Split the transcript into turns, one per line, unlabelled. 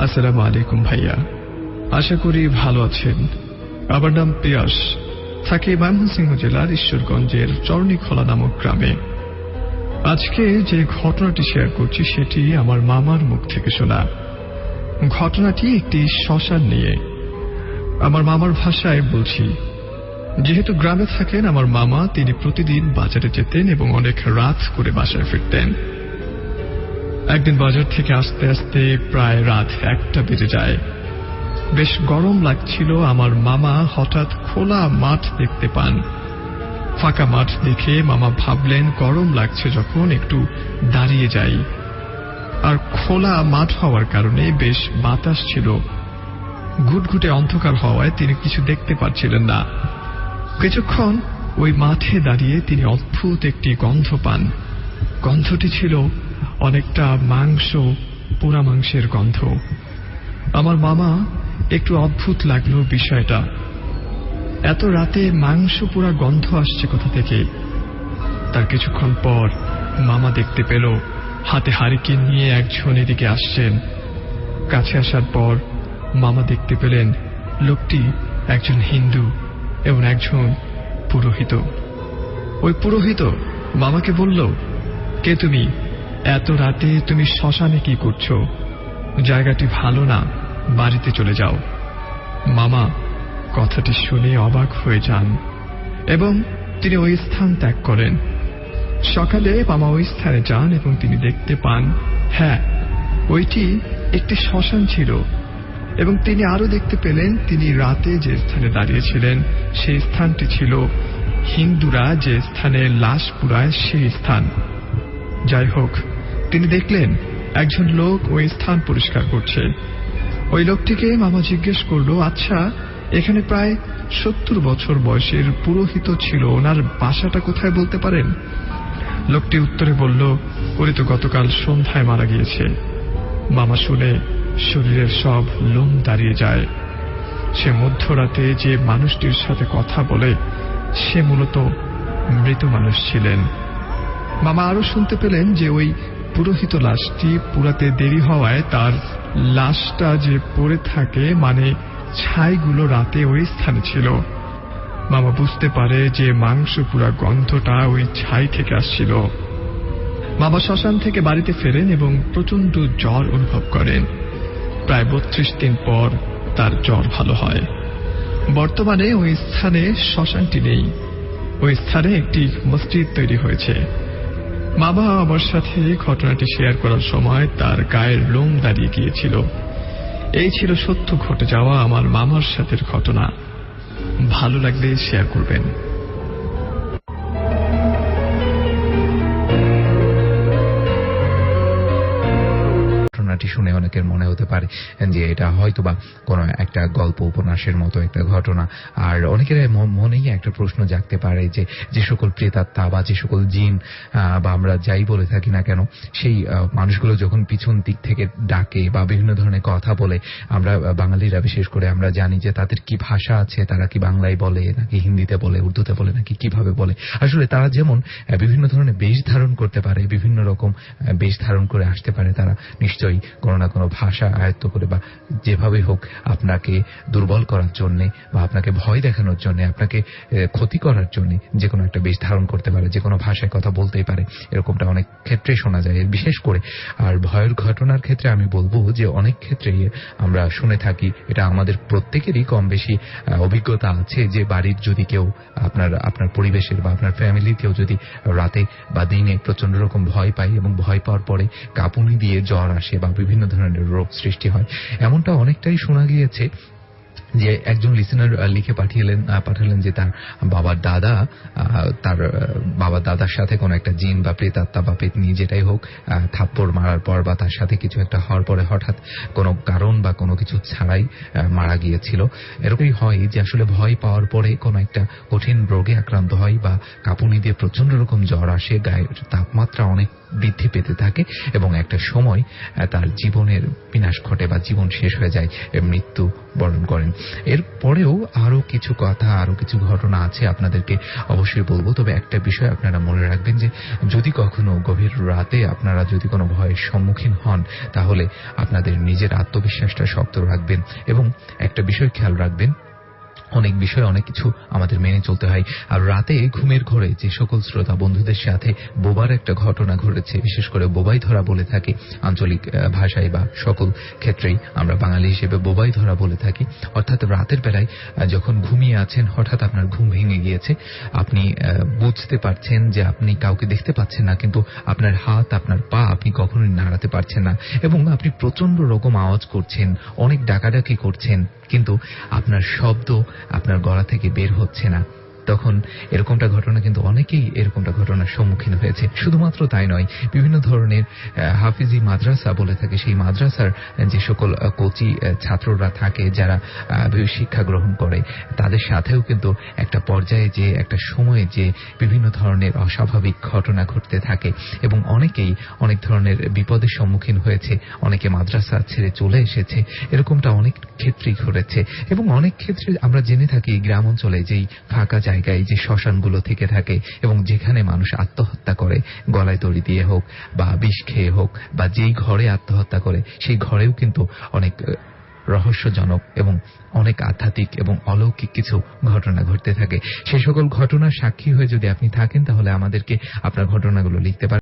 আসসালামু আলাইকুম ভাইয়া। আশা করি ভালো আছেন। আমার নাম পিয়াস থাকি ময়মনসিংহ জেলার ঈশ্বরগঞ্জের চরণীখোলা নামক গ্রামে। আজকে যে ঘটনাটি শেয়ার করছি সেটি আমার মামার মুখ থেকে শোনা। ঘটনাটি একটি শ্মশান নিয়ে। আমার মামার ভাষায় বলছি, যেহেতু গ্রামে থাকেন আমার মামা, তিনি প্রতিদিন বাজারে যেতেন এবং অনেক রাত করে বাসায় ফিরতেন। একদিন বাজার থেকে আসতে আসতে প্রায় রাত একটা বেজে যায়। বেশ গরম লাগছিল, আমার মামা হঠাৎ খোলা মাঠ দেখতে পান। ফাঁকা মাঠ দেখে মামা ভাবলেন, গরম লাগছে যখন একটু দাঁড়িয়ে যাই। আর খোলা মাঠ হওয়ার কারণে বেশ বাতাস ছিল। ঘুটঘুটে অন্ধকার হওয়ায় তিনি কিছু দেখতে পাচ্ছিলেন না। কিছুক্ষণ ওই মাঠে দাঁড়িয়ে তিনি অদ্ভুত একটি গন্ধ পান। গন্ধটি ছিল অনেকটা মাংস, পোড়া মাংসের গন্ধ। আমার মামা একটু অদ্ভুত লাগল বিষয়টা। এত রাতে মাংস পোড়া গন্ধ আসছে কোথা থেকে? তার কিছুক্ষণ পর মামা দেখতে পেল হাতে হারিকেন নিয়ে একজন এদিকে আসছেন। কাছে আসার পর মামা দেখতে পেলেন লোকটি একজন হিন্দু এবং একজন পুরোহিত। ওই পুরোহিত মামাকে বলল, কে তুমি? এত রাতে তুমি শ্মশানে কি করছ? জায়গাটি ভালো না, বাড়িতে চলে যাও। মামা, কথাটি শুনে অবাক হয়ে যান। এবং তিনি ওই স্থান ত্যাগ করেন। সকালে মামা ওই স্থানে যান এবং তিনি দেখতে পান হ্যাঁ ওইটি একটি শ্মশান ছিল। এবং তিনি আরও দেখতে পেলেন, তিনি রাতে যে স্থানে দাঁড়িয়েছিলেন, সেই স্থানটি ছিল হিন্দুরা যে স্থানে লাশ পুরায় সেই স্থান। যাই হোক তিনি দেখলেন, একজন লোক ওই স্থান পরিষ্কার করছে। ওই লোকটিকে মামা জিজ্ঞেস করল আচ্ছা এখানে প্রায় সত্তর বছর বয়সের পুরোহিত ছিল, ওনার বাসাটা কোথায় বলতে পারেন? লোকটি উত্তরে বলল উনি তো গতকাল সন্ধ্যায় মারা গিয়েছে। মামা শুনে শরীরের সব লোম দাঁড়িয়ে যায়। সে মধ্যরাতে যে মানুষটির সাথে কথা বলে, সে মূলত মৃত মানুষ ছিলেন। মামা আরও শুনতে পেলেন যে ওই পুরোহিত লাশটি পুরাতে দেরি হওয়ায় তার লাশটা যে পড়ে থাকে মানে ছাইগুলো রাতে ওই স্থানে ছিল। মামা বুঝতে পারে যে মাংস পুরা গন্ধটা ওই ছাই থেকে আসছিল। মামা শ্মশান থেকে বাড়িতে ফেরেন এবং প্রচণ্ড জ্বর অনুভব করেন। প্রায় বত্রিশ দিন পর তার জ্বর ভালো হয়। বর্তমানে ওই স্থানে শ্মশানটি নেই। ওই স্থানে একটি মসজিদ তৈরি হয়েছে। বাবা আমার সাথে ঘটনাটি শেয়ার করার সময় তার গায়ের লোম দাঁড়িয়ে গিয়েছিল। এই ছিল সত্য ঘটে যাওয়া আমার মামার সাথের ঘটনা। ভালো লাগলে শেয়ার করবেন।
শুনে অনেকের মনে হতে পারে যে এটা হয়তো বা কোনো একটা গল্প, উপন্যাসের মতো একটা ঘটনা। আর অনেকের মনেই একটা প্রশ্ন জাগতে পারে যে যে সকল প্রেতাত্মা বা যে সকল জিন বা আমরা যাই বলে থাকি না কেন, সেই মানুষগুলো যখন পিছন দিক থেকে ডাকে বা বিভিন্ন ধরনের কথা বলে, আমরা বাঙালিরা বিশেষ করে আমরা জানি যে তাদের কি ভাষা আছে, তারা কি বাংলায় বলে, নাকি হিন্দিতে বলে, উর্দুতে বলে, নাকি কীভাবে বলে। আসলে তারা যেমন বিভিন্ন ধরনের বেশ ধারণ করতে পারে, বিভিন্ন রকম বেশ ধারণ করে আসতে পারে তারা, নিশ্চয়ই কোনো না কোনো ভাষা আয়ত্ত করে বা যেভাবে হোক আপনাকে দুর্বল করার জন্য বা আপনাকে ভয় দেখানোর জন্য, আপনাকে ক্ষতি করার জন্য যে কোনো একটা বেশ ধারণ করতে পারে, যে কোনো ভাষায় কথা বলতেই পারে, এরকমটা অনেক ক্ষেত্রে শোনা যায়, বিশেষ করে। আর ভয়ের ঘটনার ক্ষেত্রে আমি বলব যে অনেক ক্ষেত্রেই আমরা শুনে থাকি, এটা আমাদের প্রত্যেকেরই কম বেশি অভিজ্ঞতা আছে যে বাড়ির যদি কেউ আপনার আপনার পরিবেশের বা আপনার ফ্যামিলির কেউ যদি রাতে বা দিনে প্রচণ্ড রকম ভয় পায় এবং ভয় পাওয়ার পরে কাঁপুনি দিয়ে জ্বর আসে বা বিভিন্ন ধরনের রোগ সৃষ্টি হয়। এমনটা অনেকটাই শোনা গিয়েছে যে একজন লিসেনার লিখে পাঠিয়েলেন পাঠালেন যে তার বাবার দাদা তার বাবার দাদার সাথে কোনো একটা জিন বা প্রেতাত্মা বা পেতনি যেটাই হোক থাপ্পড় মারার পর বা তার সাথে কিছু একটা হওয়ার পরে হঠাৎ কোনো কারণ বা কোনো কিছু ছাড়াই মারা গিয়েছিল। এরকমই হয় যে আসলে ভয় পাওয়ার পরে কোনো একটা কঠিন রোগে আক্রান্ত হয় বা কাঁপুনি দিয়ে প্রচণ্ড রকম জ্বর আসে, গায়ের তাপমাত্রা অনেক বৃদ্ধি পেতে থাকে এবং একটা সময় তার জীবনের বিনাশ ঘটে বা জীবন শেষ হয়ে যায় মৃত্যু বরণ করেন। এরপরেও আরও কিছু কথা, আরও কিছু ঘটনা আছে আপনাদেরকে অবশ্যই বলব। তবে একটা বিষয় আপনারা মনে রাখবেন যে, যদি কখনো গভীর রাতে আপনারা যদি কোনো ভয়ের সম্মুখীন হন, তাহলে আপনাদের নিজের আত্মবিশ্বাসটা শক্ত রাখবেন। এবং একটা বিষয় খেয়াল রাখবেন অনেক বিষয় অনেক কিছু আমাদের মেনে চলতে হয়। আর রাতে ঘুমের ঘরে যে সকল শ্রোতা বন্ধুদের সাথে বোবার একটা ঘটনা ঘটেছে, বিশেষ করে বোবাই ধরা বলে থাকি, আঞ্চলিক ভাষায় বা সকল ক্ষেত্রেই আমরা বাঙালি হিসেবে বোবাই ধরা বলে থাকি। অর্থাৎ রাতের বেলায় যখন ঘুমিয়ে আছেন, হঠাৎ আপনার ঘুম ভেঙে গিয়েছে, আপনি বুঝতে পারছেন যে আপনি কাউকে দেখতে পাচ্ছেন না, কিন্তু আপনার হাত, আপনার পা আপনি কখনোই নাড়াতে পারছেন না। এবং আপনি প্রচণ্ড রকম আওয়াজ করছেন, অনেক ডাকাডাকি করছেন। কিন্তু আপনার শব্দ আপনার গলা থেকে বের হচ্ছে না। তখন এরকমটা ঘটনা কিন্তু অনেকেই এরকমটা ঘটনার সম্মুখীন হয়েছে। শুধুমাত্র তাই নয়, বিভিন্ন ধরনের হাফিজি মাদ্রাসা বলে থাকে। সেই মাদ্রাসার যে সকল কোচি ছাত্ররা থাকে, যারা শিক্ষা গ্রহণ করে, তাদের সাথেও কিন্তু একটা পর্যায়ে যে, একটা সময়ে যে বিভিন্ন ধরনের অস্বাভাবিক ঘটনা ঘটতে থাকে এবং অনেকেই অনেক ধরনের বিপদের সম্মুখীন হয়েছে, অনেকে মাদ্রাসা ছেড়ে চলে এসেছে, এরকমটা অনেক ক্ষেত্রেই ঘটেছে। এবং অনেক ক্ষেত্রে আমরা জেনে থাকি গ্রাম অঞ্চলে যেই ফাঁকা জায়গায় যে শ্মশানগুলো থেকে থাকে এবং যেখানে মানুষ আত্মহত্যা করে, গলায় তড়ি দিয়ে হোক বা বিষ খেয়ে হোক বা যেই ঘরে আত্মহত্যা করে, সেই ঘরেও কিন্তু অনেক রহস্যজনক এবং অনেক আধ্যাত্মিক এবং অলৌকিক কিছু ঘটনা ঘটতে থাকে। সে সকল ঘটনার সাক্ষী হয়ে যদি আপনি থাকেন, তাহলে আমাদেরকে আপনার ঘটনাগুলো লিখতে পারেন।